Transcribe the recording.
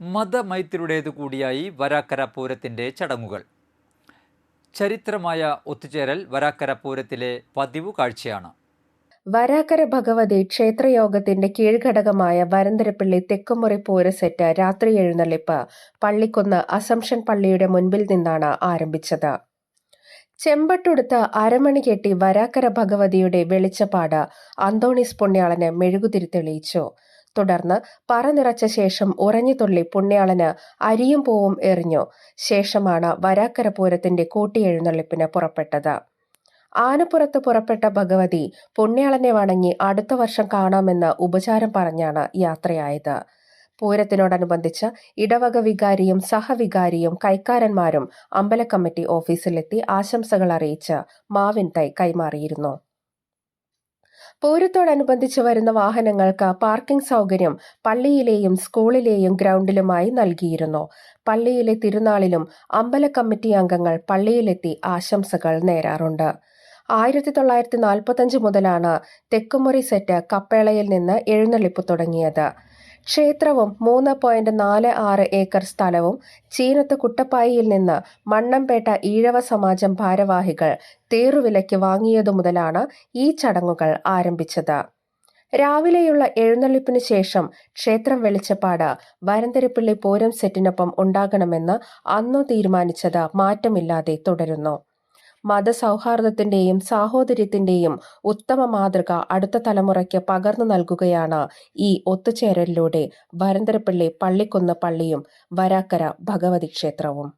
മതമൈത്രിയുടേതു കൂടിയായി വരാക്കര പൂരത്തിന്റെ ചടങ്ങുകൾ. ചരിത്രമായ ഒത്തുചേരൽ വരാക്കര പൂരത്തിലെ പതിവ് കാഴ്ചയാണ്. വരാക്കര ഭഗവതി ക്ഷേത്രയോഗത്തിന്റെ കീഴ്ഘടകമായ വരന്തരപ്പള്ളി തെക്കുമുറി പൂരസെറ്റ് രാത്രി എഴുന്നള്ളിപ്പ് പള്ളിക്കുന്ന് അസംഷൻ പള്ളിയുടെ മുൻപിൽ നിന്നാണ് ആരംഭിച്ചത്. ചെമ്പട്ടുടുത്ത് അരമണി കെട്ടി വരാക്കര ഭഗവതിയുടെ വെളിച്ചപ്പാട് അന്തോണീസ് പുണ്യാളന് മെഴുകുതിരി തെളിയിച്ചു. തുടർന്ന് പറ നിറച്ച ശേഷം ഉറഞ്ഞുതുള്ളി പുണ്യാളന് അരിയും പൂവും എറിഞ്ഞു. ശേഷമാണ് വരാക്കര പൂരത്തിന്റെ കൂട്ടിയെഴുന്നള്ളിപ്പിന് പുറപ്പെട്ടത്. ആനപ്പുറത്ത് പുറപ്പെട്ട ഭഗവതി പുണ്യാളനെ വണങ്ങി അടുത്ത വർഷം കാണാമെന്ന് ഉപചാരം പറഞ്ഞാണ് യാത്രയായത്. പൂരത്തിനോടനുബന്ധിച്ച് ഇടവക വികാരിയും സഹവികാരിയും കൈക്കാരന്മാരും അമ്പലക്കമ്മിറ്റി ഓഫീസിലെത്തി ആശംസകൾ അറിയിച്ച് മാവിൻ തൈ കൈമാറിയിരുന്നു. പൂരത്തോടനുബന്ധിച്ച് വരുന്ന വാഹനങ്ങൾക്ക് പാർക്കിംഗ് സൗകര്യം പള്ളിയിലെയും സ്കൂളിലെയും ഗ്രൗണ്ടിലുമായി നൽകിയിരുന്നു. പള്ളിയിലെ തിരുനാളിലും അമ്പല കമ്മിറ്റി അംഗങ്ങൾ പള്ളിയിലെത്തി ആശംസകൾ നേരാറുണ്ട്. ആയിരത്തി തൊള്ളായിരത്തി നാൽപ്പത്തഞ്ച് മുതലാണ് തെക്കുമുറി സെറ്റ് കപ്പേളയിൽ നിന്ന് എഴുന്നള്ളിപ്പ് തുടങ്ങിയത്. ക്ഷേത്രവും മൂന്ന് പോയിന്റ് നാല് ആറ് ഏക്കർ സ്ഥലവും ചീനത്ത് കുട്ടപ്പായിയിൽ നിന്ന് മണ്ണംപേട്ട ഈഴവ സമാജം ഭാരവാഹികൾ തേറുവിലയ്ക്ക് വാങ്ങിയതു മുതലാണ് ഈ ചടങ്ങുകൾ ആരംഭിച്ചത്. രാവിലെയുള്ള എഴുന്നള്ളിപ്പിന് ശേഷം ക്ഷേത്രം വെളിച്ചപ്പാട് വരന്തരപ്പിള്ളി പൂരം സെറ്റിനൊപ്പം ഉണ്ടാകണമെന്ന് അന്നു തീരുമാനിച്ചത് മാറ്റമില്ലാതെ തുടരുന്നു. മതസൗഹാർദ്ദത്തിന്റെയും സാഹോദര്യത്തിന്റെയും ഉത്തമ മാതൃക അടുത്ത തലമുറയ്ക്ക് പകർന്നു നൽകുകയാണ് ഈ ഒത്തുചേരലിലൂടെ വരന്തരപ്പിള്ളി പള്ളിക്കുന്ന് പള്ളിയും വരാക്കര ഭഗവതി ക്ഷേത്രവും.